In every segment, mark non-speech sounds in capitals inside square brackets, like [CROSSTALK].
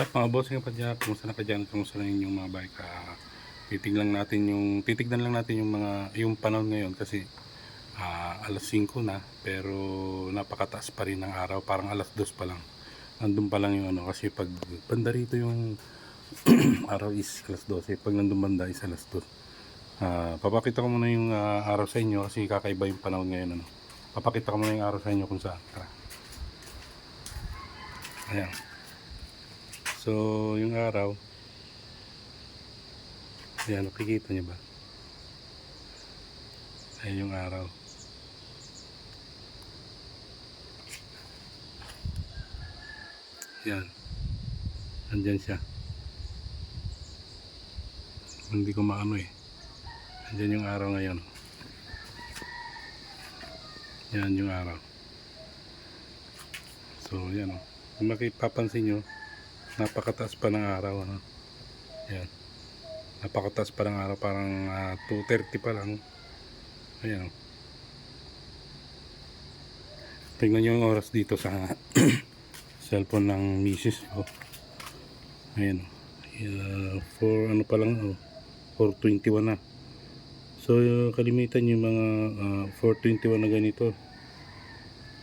Sa mga boss nga pa dyan, kumusta na ka dyan, kumusta na inyong mga bike. Ah, titignan natin yung, titignan lang natin yung mga, yung panahon ngayon kasi ah, alas 5 na pero napakataas pa rin ng araw, parang alas 2 pa lang. Nandun pa lang yung ano, kasi pag banda rito yung [CLEARS THROAT] araw is alas 12, pag nandun banda is alas 2. Ah, papakita ko muna yung ah, araw sa inyo kasi kakaiba yung panahon ngayon. Ano. Papakita ko muna yung araw sa inyo kung saan. Tara. Ayan. So, yung araw, ayan, nakikita niyo ba? Ayan yung araw. Yan. Andyan siya. Hindi ko maano eh. Andyan yung araw ngayon. Yan yung araw. So, yan o. Kung makipapansin nyo, napakataas pa ng araw. Ano? Yan. Napakataas pa ng araw. Parang ah, 2.30 pa lang. Ayan. Tingnan nyo yung oras dito sa [CLEARS THROAT] cellphone ng misis ko. Ayan o. Uh, for ano pa lang oh, 421 na. So uh, kalimitan yung mga uh, 421 na ganito.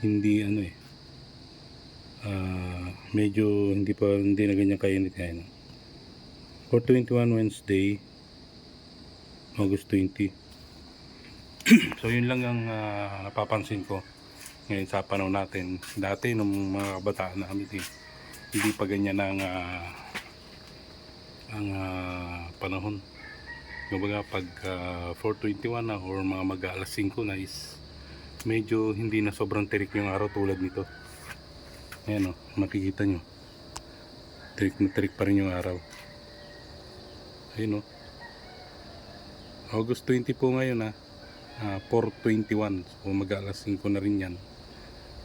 Hindi ano eh. Ah, medyo hindi pa hindi na ganyan kainit ngayon. 421 Wednesday August 20. [CLEARS THROAT] so yun lang ang ah, napapansin ko ngayon sa panahon natin. Dati nung mga kabataan namin eh, hindi pa ganyan ang ah, ang ah, panahon. Kumbaga pag ah, 421 na or mga mag alas 5 na is medyo hindi na sobrang tirik yung araw tulad nito. Ayan o, makikita nyo. Tirik na tirik pa rin yung araw. Ayun o. August 20 po ngayon ha. Ah, 421. So mag alas 5 na rin yan.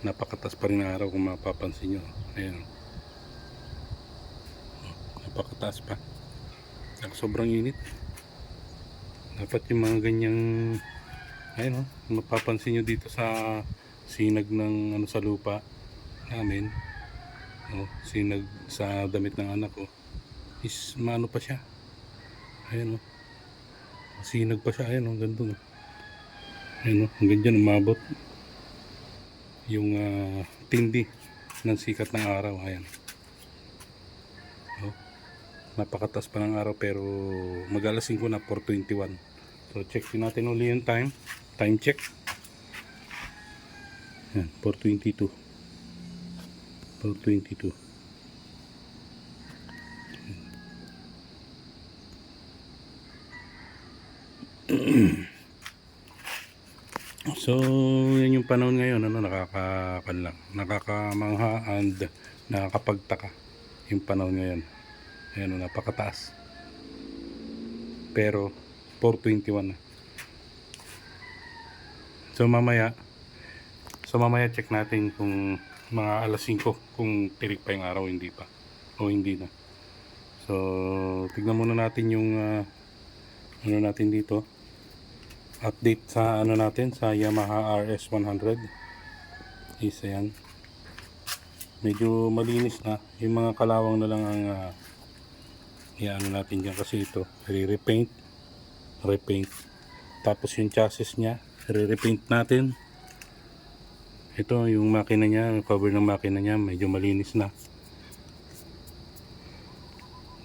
Napakatas pa rin ang araw kung mapapansin nyo. Ayan o. Napakataas pa. Ang sobrang init. Dapat yung mga ganyang ayun oh, mapapansin nyo dito sa sinag ng ano sa lupa namin. Oh, sinag sa damit ng anak ko. Is maano pa siya. Ayun oh. Sinag pa siya ayun oh, ganito. oh. Ayun oh, hanggang dyan umabot. Yung ah, tindi ng sikat ng araw. Ayan. Oh napakatas pa ng araw pero mag alas 5 na 421 so check natin uli yung time time check yan 422 422 [CLEARS THROAT] So, yan yung panahon ngayon, ano, nakakakan lang, nakakamangha and nakakapagtaka yung panahon ngayon. Ayan, o, napakataas. Pero, 421 na. So, mamaya, so mamaya check natin kung mga alas 5 kung tirik pa yung araw, hindi pa. O hindi na. So, tignan muna natin yung ah, ano natin dito. Update sa ano natin sa Yamaha RS100. Isa yan. Medyo malinis na. Yung mga kalawang na lang ang ah, Iano natin dyan kasi ito, re-repaint, repaint. Tapos yung chassis niya, re-repaint natin. Ito yung makina niya, yung cover ng makina niya, medyo malinis na.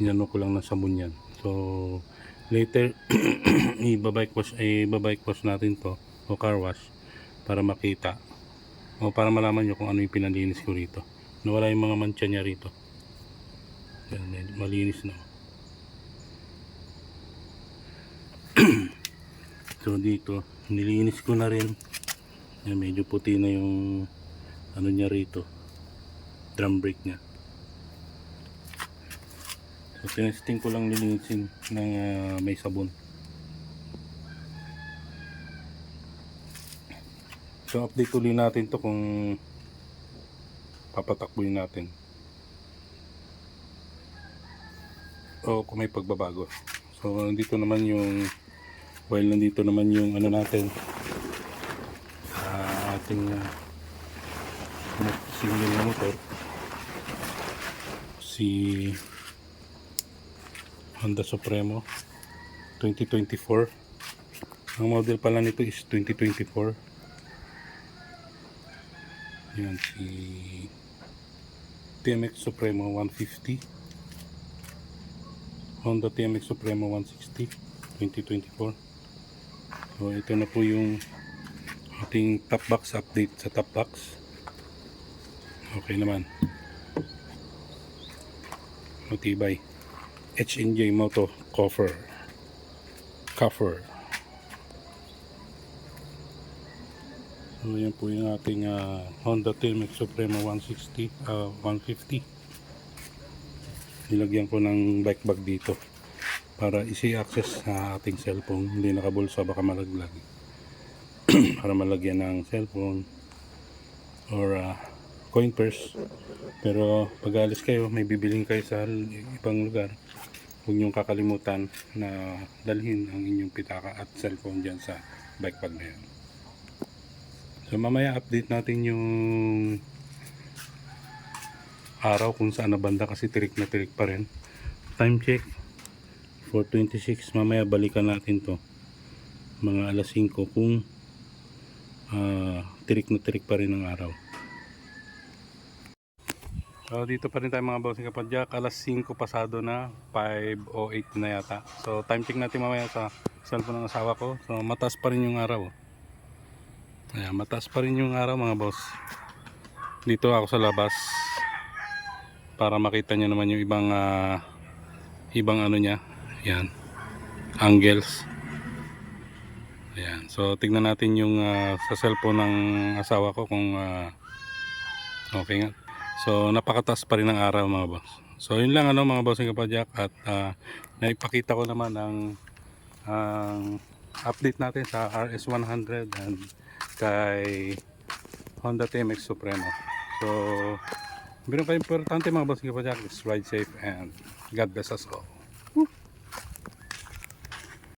Inano ko lang ng sabon yan. So, later, [CLEARS THROAT] ibabike wash, ibabike wash natin to, o car wash, para makita. O para malaman nyo kung ano yung pinalinis ko rito. Nawala yung mga mancha niya rito. Yan, malinis na. [CLEARS THROAT] so dito nilinis ko na rin Yan, medyo puti na yung ano niya rito. Drum brake niya. So tinesting ko lang linisin ng ah, may sabon. So update ulit natin to kung papatakbuhin natin. O kung may pagbabago. So nandito naman yung while nandito naman yung ano natin ating uh, single na motor. Si Honda Supremo 2024 ang model pala nito is 2024 yan si TMX Supremo 150 Honda TMX Supremo 160 2024 so ito na po yung ating top box update sa top box. Okay naman. Matibay. H&J Moto Coffer. Coffer. So yan po yung ating ah, Honda TMX Supremo 160 ah, 150 nilagyan ko ng bike bag dito para easy access sa ating cellphone. Hindi nakabulsa baka malaglag [CLEARS THROAT] para malagyan ng cellphone or ah, coin purse. Pero pag alis kayo may bibiling kayo sa ibang lugar. Huwag niyong kakalimutan na dalhin ang inyong pitaka at cellphone dyan sa bike bag na yan. So mamaya update natin yung araw kung saan na banda kasi tirik na tirik pa rin. Time check 4.26 mamaya balikan natin to. Mga alas 5 kung ah, tirik na tirik pa rin ang araw. So dito pa rin tayo mga bossing kapadyak. Alas 5 pasado na 5.08 na yata. So time check natin mamaya sa cellphone ng asawa ko. So mataas pa rin yung araw Ayan, mataas pa rin yung araw mga boss. Dito ako sa labas para makita nyo naman yung ibang ah, ibang ano niya. Yan angles. Ayan. So tignan natin yung ah, sa cellphone ng asawa ko kung ah, okay nga. So napakataas pa rin ang araw mga boss. So yun lang ano mga boss ng kapadyak at ah, naipakita ko naman ang ang update natin sa RS100 and kay Honda TMX Supremo. So, meron pa importante mga boss ng kapadyak is ride safe and God bless us all.